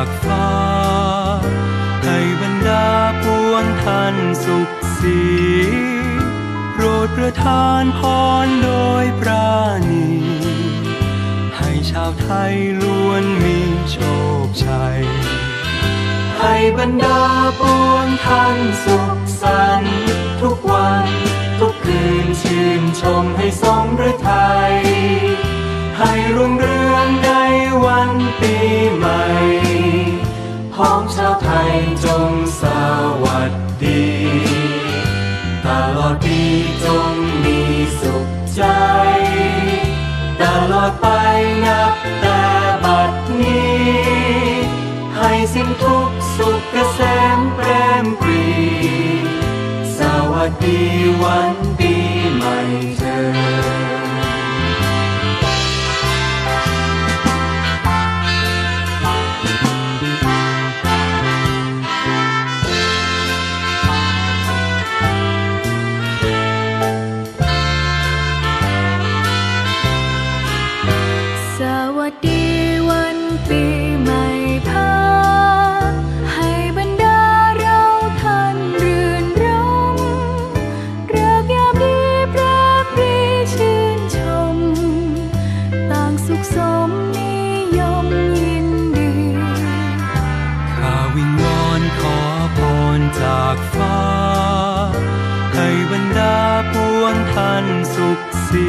ากฟ้า ให้บรรดาปวงท่านสุขสีโปรดประทานพรโดยปราณี ให้ชาวไทยล้วนมีโชคชัย ให้บรรดาปวงท่านสุขสันต์ทุกวันทุกคืนชื่นชมให้สมฤทัยให้รุ่งเรือง นับแต่บัดนี้ ให้สิ้นทุกสุขเกษมแปรมปรี สวัสดีวัน สวัสดีวันปีใหม่พาให้บรรดาเราท่านรื่นรมเริกยามดีพระปรีชื่นชม ต่างสุขสมนิยมยินดีข้าวิงวอนขอพรจากฟ้า ให้บรรดาปวงท่านสุขสี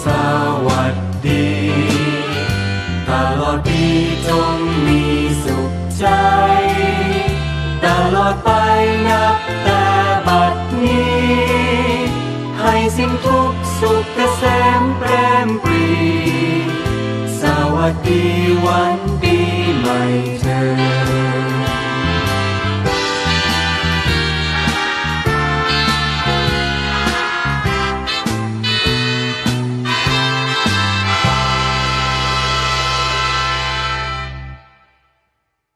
ส สิ้นทุกสุขเกษมแปรมปรี สวัสดีวันปีใหม่